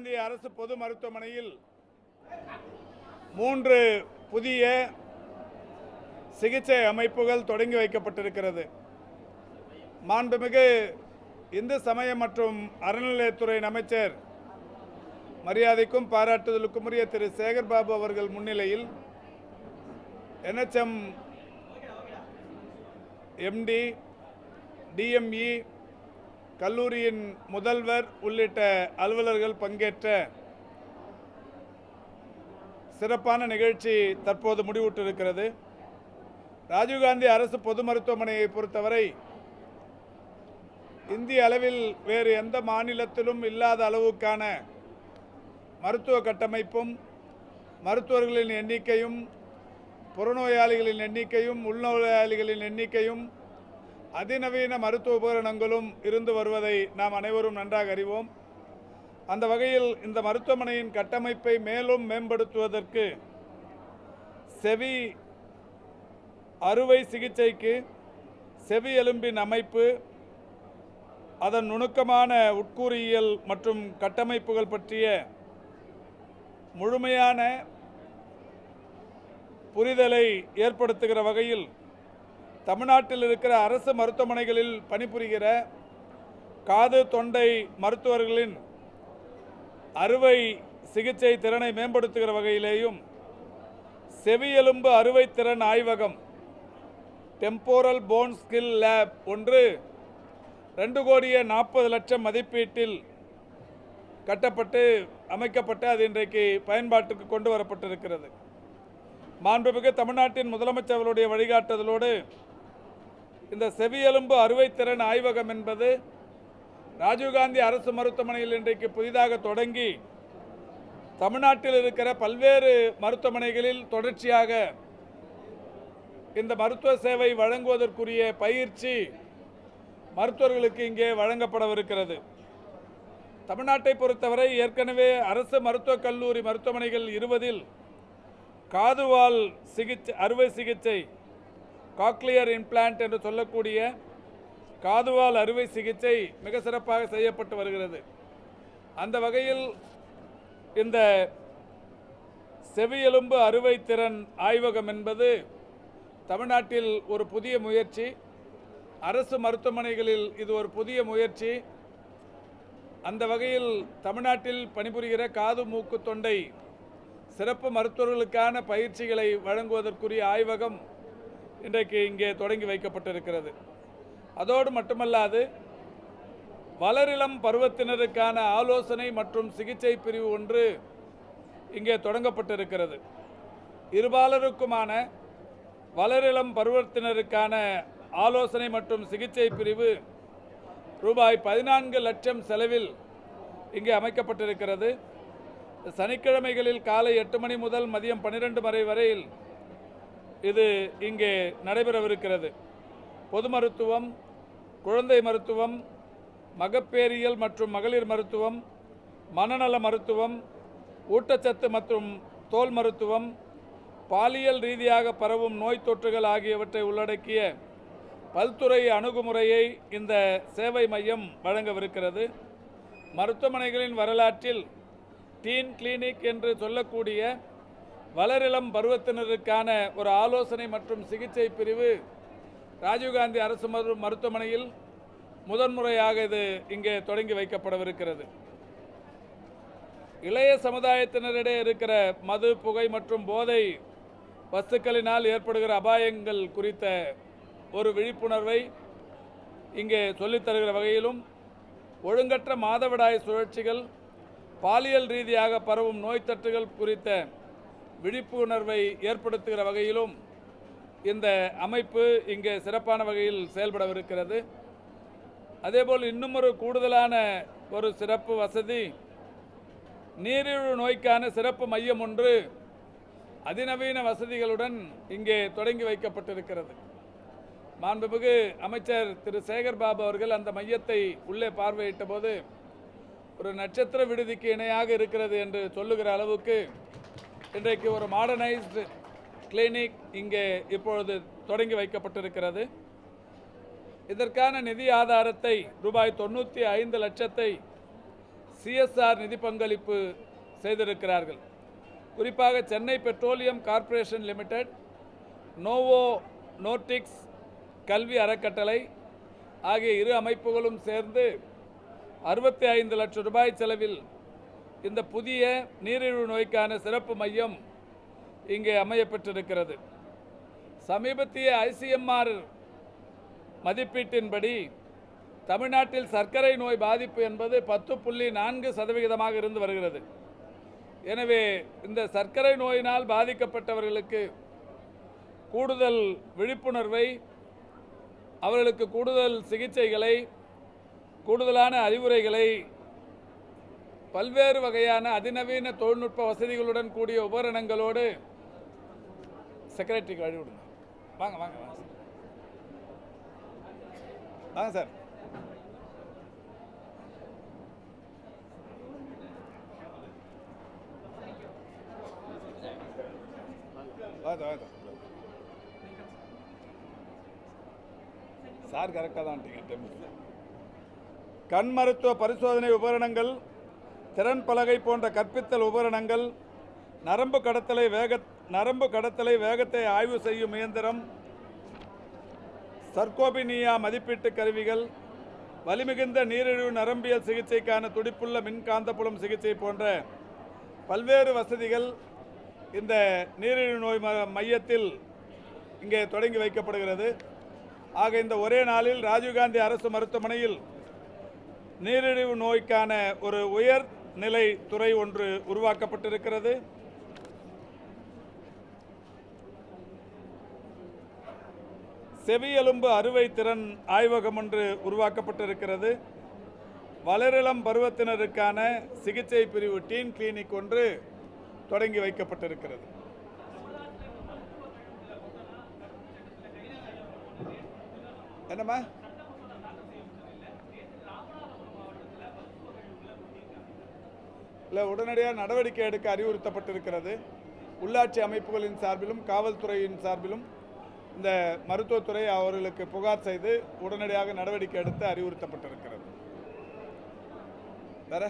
ராஜீவ்காந்தி அரசு பொது மருத்துவமனையில் மூன்று புதிய சிகிச்சை அமைப்புகள் தொடங்கி வைக்கப்பட்டிருக்கிறது. மாண்புமிகு இந்து சமய மற்றும் அறநிலையத்துறை அமைச்சர் மரியாதைக்கும் பாராட்டுதலுக்கும் உரிய திரு. சேகர்பாபு அவர்கள் முன்னிலையில் என்ஹெச்எம் எம்டி டிஎம்இ கல்லூரியின் முதல்வர் உள்ளிட்ட அலுவலர்கள் பங்கேற்ற சிறப்பான நிகழ்ச்சி தற்போது முடிவுற்றிருக்கிறது. ராஜீவ்காந்தி அரசு பொது மருத்துவமனையை பொறுத்தவரை இந்திய அளவில் வேறு எந்த மாநிலத்திலும் இல்லாத அளவுக்கான மருத்துவ கட்டமைப்பும் மருத்துவர்களின் எண்ணிக்கையும் புறநோயாளிகளின் எண்ணிக்கையும் உள்நோயாளிகளின் எண்ணிக்கையும் அதிநவீன மருத்துவ உபகரணங்களும் இருந்து வருவதை நாம் அனைவரும் நன்றாக அறிவோம். அந்த வகையில் இந்த மருத்துவமனையின் கட்டமைப்பை மேலும் மேம்படுத்துவதற்கு செவி அறுவை சிகிச்சைக்கு செவி எலும்பின் அமைப்பு அதன் நுணுக்கமான உட்கூறியியல் மற்றும் கட்டமைப்புகள் பற்றிய முழுமையான புரிதலை ஏற்படுத்துகிற வகையில் தமிழ்நாட்டில் இருக்கிற அரசு மருத்துவமனைகளில் பணிபுரிகிற காது தொண்டை மருத்துவர்களின் அறுவை சிகிச்சை திறனை மேம்படுத்துகிற வகையிலேயும் செவியெலும்பு அறுவை திறன் ஆய்வகம் டெம்போரல் போன் ஸ்கில் லேப் ஒன்று ரெண்டு கோடியே நாற்பது லட்சம் மதிப்பீட்டில் கட்டப்பட்டு அமைக்கப்பட்டு அது இன்றைக்கு பயன்பாட்டுக்கு கொண்டு வரப்பட்டிருக்கிறது. மாண்புமிகு தமிழ்நாட்டின் முதலமைச்சர்களுடைய வழிகாட்டுதலோடு இந்த செவியெலும்பு அறுவைத்திறன் ஆய்வகம் என்பது ராஜீவ்காந்தி அரசு மருத்துவமனையில் இன்றைக்கு புதிதாக தொடங்கி தமிழ்நாட்டில் இருக்கிற பல்வேறு மருத்துவமனைகளில் தொடர்ச்சியாக இந்த மருத்துவ சேவை வழங்குவதற்குரிய பயிற்சி மருத்துவர்களுக்கு இங்கே வழங்கப்படவிருக்கிறது. தமிழ்நாட்டை பொறுத்தவரை ஏற்கனவே அரசு மருத்துவக் கல்லூரி மருத்துவமனைகள் இருபதில் காதுவால் சிகிச்சை அறுவை சிகிச்சை காக்லியர் இம்ப்ளான்ட் என்று சொல்லக்கூடிய காதுவால் அறுவை சிகிச்சை மிக சிறப்பாக செய்யப்பட்டு வருகிறது. அந்த வகையில் இந்த செவியெலும்பு அறுவை திறன் ஆய்வகம் என்பது தமிழ்நாட்டில் ஒரு புதிய முயற்சி. அரசு மருத்துவமனைகளில் இது ஒரு புதிய முயற்சி. அந்த வகையில் தமிழ்நாட்டில் பணிபுரிகிற காது மூக்கு தொண்டை சிறப்பு மருத்துவர்களுக்கான பயிற்சிகளை வழங்குவதற்குரிய ஆய்வகம் இன்றைக்கு இங்கே தொடங்கி வைக்கப்பட்டிருக்கிறது. அதோடு மட்டுமல்லாது வளரிளம் பருவத்தினருக்கான ஆலோசனை மற்றும் சிகிச்சை பிரிவு ஒன்று இங்கே தொடங்கப்பட்டிருக்கிறது. இருபாலருக்குமான வளரிளம் பருவத்தினருக்கான ஆலோசனை மற்றும் சிகிச்சை பிரிவு ரூபாய் பதினான்கு லட்சம் செலவில் இங்கே அமைக்கப்பட்டிருக்கிறது. சனிக்கிழமைகளில் காலை எட்டு மணி முதல் மதியம் பன்னிரெண்டு மணி வரையில் இது இங்கே நடைபெறவிருக்கிறது. பொது மருத்துவம் குழந்தை மருத்துவம் மகப்பேறியல் மற்றும் மகளிர் மருத்துவம் மனநல மருத்துவம் ஊட்டச்சத்து மற்றும் தோல் மருத்துவம் பாலியல் ரீதியாக பரவும் நோய் தொற்றுகள் ஆகியவற்றை உள்ளடக்கிய பல்துறை அணுகுமுறையை இந்த சேவை மையம் வழங்கவிருக்கிறது. மருத்துவமனைகளின் வரலாற்றில் டீன் கிளினிக் என்று சொல்லக்கூடிய வளரிளம் பருவத்தினருக்கான ஒரு ஆலோசனை மற்றும் சிகிச்சை பிரிவு ராஜீவ்காந்தி அரசு மருத்துவமனையில் முதன்முறையாக இது இங்கே தொடங்கி வைக்கப்படவிருக்கிறது. இளைய சமுதாயத்தினரிடையே இருக்கிற மது புகை மற்றும் போதை வஸ்துக்களினால் ஏற்படுகிற அபாயங்கள் குறித்த ஒரு விழிப்புணர்வை இங்கே சொல்லித் தருகிற வகையிலும் ஒழுங்கற்ற மாதவிடாய் சுழற்சிகள் பாலியல் ரீதியாக பரவும் நோய்த்தட்டுகள் குறித்த விழிப்புணர்வை ஏற்படுத்துகிற வகையிலும் இந்த அமைப்பு இங்கே சிறப்பான வகையில் செயல்படவிருக்கிறது. அதேபோல் இன்னும் ஒரு கூடுதலான ஒரு சிறப்பு வசதி நீரிழிவு நோய்க்கான சிறப்பு மையம் ஒன்று அதிநவீன வசதிகளுடன் இங்கே தொடங்கி வைக்கப்பட்டிருக்கிறது. மாண்புமிகு அமைச்சர் திரு. சேகர் பாபு அவர்கள் அந்த மையத்தை உள்ளே பார்வையிட்ட போது ஒரு நட்சத்திர விடுதிக்கு இணையாக இருக்கிறது என்று சொல்லுகிற அளவுக்கு இன்றைக்கு ஒரு மாடர்னைஸ்டு கிளினிக் இங்கே இப்பொழுது தொடங்கி வைக்கப்பட்டிருக்கிறது. இதற்கான நிதி ஆதாரத்தை ரூபாய் தொண்ணூற்றி ஐந்து லட்சத்தை சிஎஸ்ஆர் நிதி பங்களிப்பு செய்திருக்கிறார்கள். குறிப்பாக சென்னை பெட்ரோலியம் கார்ப்பரேஷன் லிமிடெட் நோவோ நோட்டிக்ஸ் கல்வி அறக்கட்டளை ஆகிய இரு அமைப்புகளும் சேர்ந்து அறுபத்தி ஐந்து லட்சம் ரூபாய் செலவில் இந்த புதிய நீரிழிவு நோய்க்கான சிறப்பு மையம் இங்கே அமையப்பெற்றிருக்கிறது. சமீபத்திய ஐசிஎம்ஆர் மதிப்பீட்டின்படி தமிழ்நாட்டில் சர்க்கரை நோய் பாதிப்பு என்பது பத்து புள்ளி நான்கு சதவிகிதமாக இருந்து வருகிறது. எனவே இந்த சர்க்கரை நோயினால் பாதிக்கப்பட்டவர்களுக்கு கூடுதல் விழிப்புணர்வை அவர்களுக்கு கூடுதல் சிகிச்சைகளை கூடுதலான அறிவுரைகளை பல்வேறு வகையான அதிநவீன தொழில்நுட்ப வசதிகளுடன் கூடிய உபகரணங்களோடு செக்ரட்டரிக்கு வழி விடுங்க வாங்க வாங்க வாங்க. சார். வாங்க சார் வாங்க வாங்க. சார் கரெக்டாக தான் கண் மருத்துவ பரிசோதனை உபகரணங்கள் திறன் பலகை போன்ற கற்பித்தல் உபகரணங்கள் நரம்பு கடத்தலை வேக நரம்பு கடத்தலை வேகத்தை ஆய்வு செய்யும் இயந்திரம் சர்கோபினியா மதிப்பீட்டு கருவிகள் வலிமிகுந்த நீரிழிவு நரம்பியல் சிகிச்சைக்கான துடிப்புள்ள மின்காந்தப்புலம் சிகிச்சை போன்ற பல்வேறு வசதிகள் இந்த நீரிழிவு நோய் ம- மையத்தில் இங்கே தொடங்கி வைக்கப்படுகிறது. ஆக இந்த ஒரே நாளில் ராஜீவ்காந்தி அரசு மருத்துவமனையில் நீரிழிவு நோய்க்கான ஒரு உயர் நிலை துறை ஒன்று உருவாக்கப்பட்டிருக்கிறது. செவியெலும்பு அறுவை திறன் ஆய்வகம் ஒன்று உருவாக்கப்பட்டிருக்கிறது. வளரிளம் பருவத்தினருக்கான சிகிச்சை பிரிவு டீன் கிளினிக் ஒன்று தொடங்கி வைக்கப்பட்டிருக்கிறது. என்னம்மா? இல்லை உடனடியாக நடவடிக்கை எடுக்க அறிவுறுத்தப்பட்டிருக்கிறது. உள்ளாட்சி அமைப்புகளின் சார்பிலும் காவல்துறையின் சார்பிலும் இந்த மருத்துவத்துறை அவர்களுக்கு புகார் செய்து உடனடியாக நடவடிக்கை எடுத்து அறிவுறுத்தப்பட்டிருக்கிறது. வேற?